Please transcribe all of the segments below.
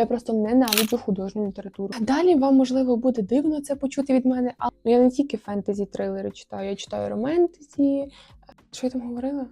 Я просто ненавиджу художню літературу. Далі вам можливо буде дивно це почути від мене, але я не тільки фентезі трилери читаю, я читаю романтезі. Що я там говорила?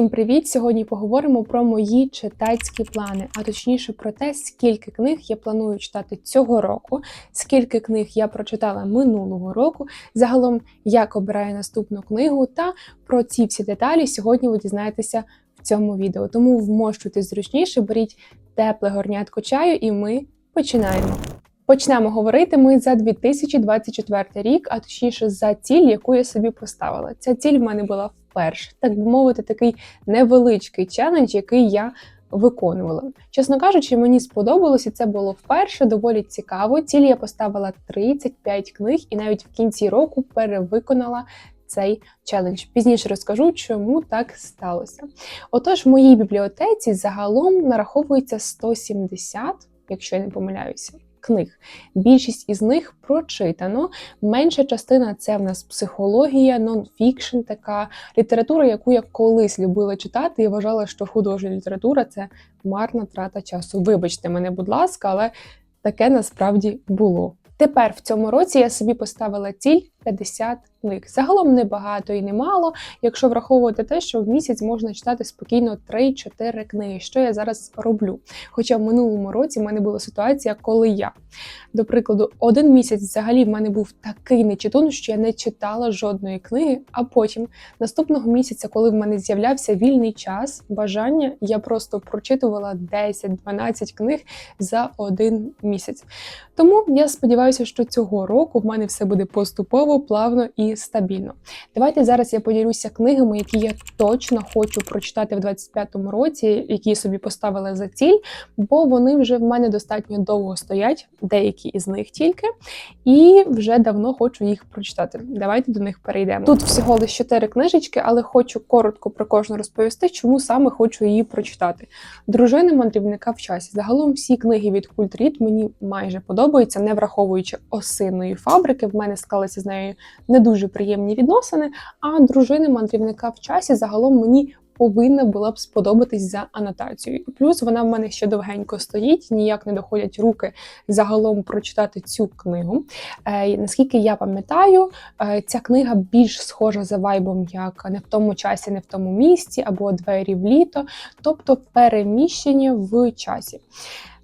Всім привіт! Сьогодні поговоримо про мої читацькі плани, а точніше про те, скільки книг я планую читати цього року, скільки книг я прочитала минулого року, загалом як обираю наступну книгу, та про ці всі деталі сьогодні ви дізнаєтеся в цьому відео. Тому вмощуйтесь зручніше, беріть тепле горнятко чаю, і ми починаємо. Почнемо говорити ми за 2024 рік, а точніше за ціль, яку я собі поставила. Ця ціль в мене була вперше, так би мовити, такий невеличкий челендж, який я виконувала. Чесно кажучи, мені сподобалося, це було вперше доволі цікаво. Ціль я поставила 35 книг і навіть в кінці року перевиконала. Цей челендж пізніше розкажу, чому так сталося. Отож, в моїй бібліотеці загалом нараховується 170, якщо я не помиляюся книг. Більшість із них прочитано. Менша частина це в нас психологія, нонфікшн, така література, яку я колись любила читати і вважала, що художня література це марна трата часу. Вибачте мене, будь ласка, але таке насправді було. Тепер в цьому році я собі поставила ціль 50 книг. Загалом не багато і не мало, якщо враховувати те, що в місяць можна читати спокійно 3-4 книги, що я зараз роблю. Хоча в минулому році в мене була ситуація, коли я, до прикладу, один місяць взагалі в мене був такий нечитун, що я не читала жодної книги. А потім наступного місяця, коли в мене з'являвся вільний час, бажання, я просто прочитувала 10-12 книг за один місяць. Тому я сподіваюся, що цього року в мене все буде поступово, плавно і стабільно. Давайте зараз я поділюся книгами, які я точно хочу прочитати в 25-му році, які собі поставила за ціль, бо вони вже в мене достатньо довго стоять, деякі із них тільки, і вже давно хочу їх прочитати. Давайте до них перейдемо. Тут всього лише 4 книжечки, але хочу коротко про кожну розповісти, чому саме хочу її прочитати. Дружини мандрівника в часі. Загалом всі книги від Культріт мені майже подобаються, не враховуючи осинної фабрики. В мене склалися з нею не дуже приємні відносини. А дружини мандрівника в часі загалом мені повинна була б сподобатись за анотацією. Плюс вона в мене ще довгенько стоїть, ніяк не доходять руки загалом прочитати цю книгу. Е, наскільки я пам'ятаю, е, ця книга більш схожа за вайбом, як не в тому часі, не в тому місці, або двері в літо, тобто переміщення в часі.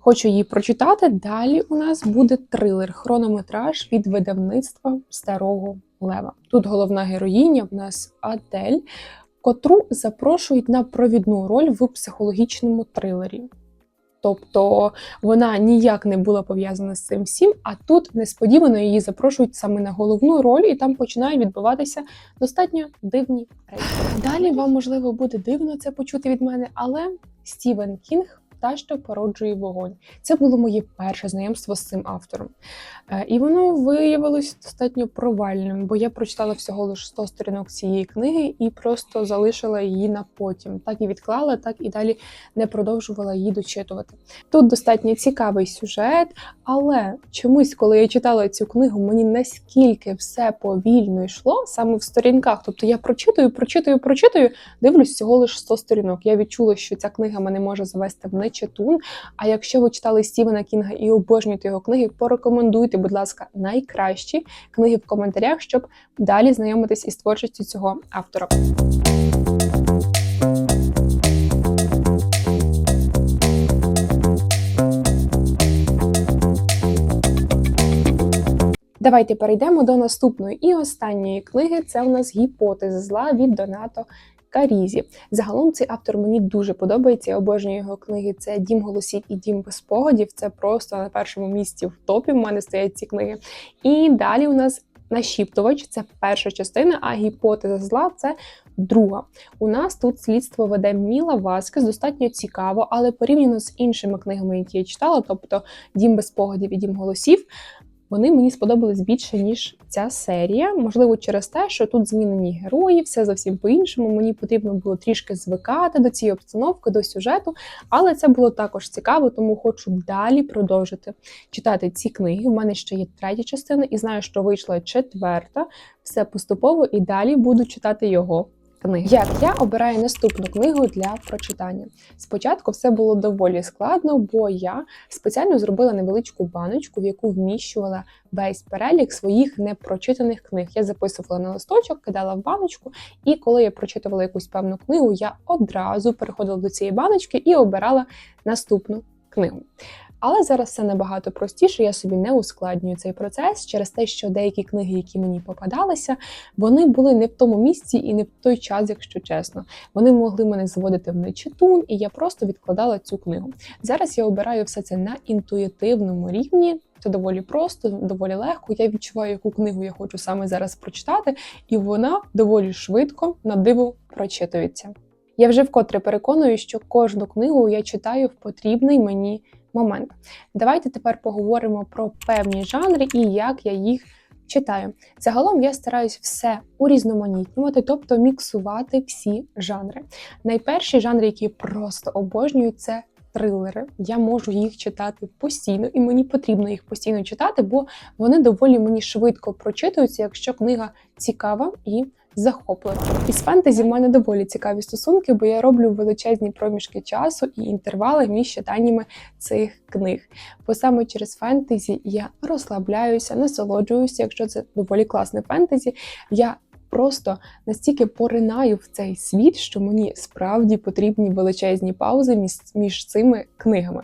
Хочу її прочитати. Далі у нас буде трилер, хронометраж від видавництва Старого Лева. Тут головна героїня в нас Адель, котру запрошують на провідну роль в психологічному трилері. Тобто вона ніяк не була пов'язана з цим всім, а тут несподівано її запрошують саме на головну роль, і там починають відбуватися достатньо дивні речі. Далі вам можливо буде дивно це почути від мене, але Стівен Кінг та, що породжує вогонь. Це було моє перше знайомство з цим автором. Е, і воно виявилось достатньо провальним, бо я прочитала всього лише 100 сторінок цієї книги і просто залишила її на потім. Так і відклала, так і далі не продовжувала її дочитувати. Тут достатньо цікавий сюжет, але чомусь, коли я читала цю книгу, мені наскільки все повільно йшло саме в сторінках. Тобто я прочитую, прочитую, прочитую, дивлюсь всього лише 100 сторінок. Я відчула, що ця книга мене може завести в нечитун. А якщо ви читали Стівена Кінга і обожнюєте його книги, порекомендуйте, будь ласка, найкращі книги в коментарях, щоб далі знайомитись із творчістю цього автора. Давайте перейдемо до наступної і останньої книги. Це у нас гіпотеза зла від Донато Карізі. Загалом цей автор мені дуже подобається. Я обожнюю його книги. Це Дім голосів і Дім без спогадів. Це просто на першому місці в топі. В мене стоять ці книги. І далі у нас нашіптувач це перша частина, а гіпотеза зла це друга. У нас тут слідство веде Міла Васкес, достатньо цікаво, але порівняно з іншими книгами, які я читала, тобто Дім без спогадів і Дім голосів. Вони мені сподобались більше, ніж ця серія. Можливо, через те, що тут змінені герої, все зовсім по-іншому. Мені потрібно було трішки звикати до цієї обстановки, до сюжету, але це було також цікаво, тому хочу далі продовжити читати ці книги. У мене ще є третя частина, і знаю, що вийшла четверта. Все поступово і далі буду читати його. Книги. Як я обираю наступну книгу для прочитання? Спочатку все було доволі складно, бо я спеціально зробила невеличку баночку, в яку вміщувала весь перелік своїх непрочитаних книг. Я записувала на листочок, кидала в баночку, і коли я прочитувала якусь певну книгу, я одразу переходила до цієї баночки і обирала наступну книгу. Але зараз все набагато простіше. Я собі не ускладнюю цей процес через те, що деякі книги, які мені попадалися, вони були не в тому місці і не в той час, якщо чесно. Вони могли мене зводити в нечитун, і я просто відкладала цю книгу. Зараз я обираю все це на інтуїтивному рівні. Це доволі просто, доволі легко. Я відчуваю, яку книгу я хочу саме зараз прочитати, і вона доволі швидко на диво прочитується. Я вже вкотре переконую, що кожну книгу я читаю в потрібний мені момент. Давайте тепер поговоримо про певні жанри і як я їх читаю. Загалом я стараюсь все урізноманітнювати, тобто міксувати всі жанри. Найперші жанри, які просто обожнюю, це трилери. Я можу їх читати постійно, і мені потрібно їх постійно читати, бо вони доволі мені швидко прочитуються, якщо книга цікава і захоплива. Із фентезі в мене доволі цікаві стосунки, бо я роблю величезні проміжки часу і інтервали між читаннями цих книг. Бо саме через фентезі я розслабляюся, насолоджуюся, якщо це доволі класне фентезі. Я Просто настільки поринаю в цей світ, що мені справді потрібні величезні паузи між, цими книгами.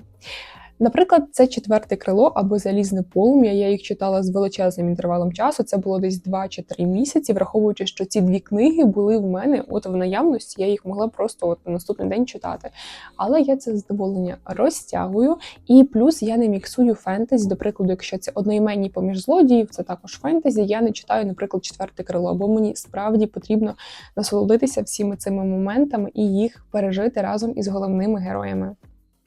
Наприклад, це четверте крило або залізне полум'я. Я їх читала з величезним інтервалом часу. Це було десь 2 чи 3 місяці, враховуючи, що ці дві книги були в мене от в наявності. Я їх могла просто от на наступний день читати. Але я це задоволення розтягую. І плюс я не міксую фентезі. До прикладу, якщо це одноіменні поміж злодіїв, це також фентезі. Я не читаю, наприклад, четверте крило, бо мені справді потрібно насолодитися всіми цими моментами і їх пережити разом із головними героями.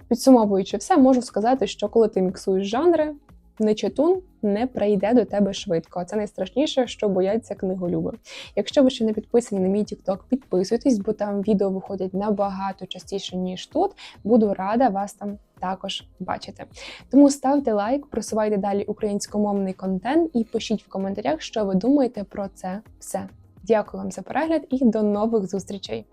Підсумовуючи все, можу сказати, що коли ти міксуєш жанри, нечитун не прийде до тебе швидко. Це найстрашніше, що бояться книголюби. Якщо ви ще не підписані на мій TikTok, підписуйтесь, бо там відео виходять набагато частіше, ніж тут. Буду рада вас там також бачити. Тому ставте лайк, просувайте далі українськомовний контент і пишіть в коментарях, що ви думаєте про це все. Дякую вам за перегляд і до нових зустрічей!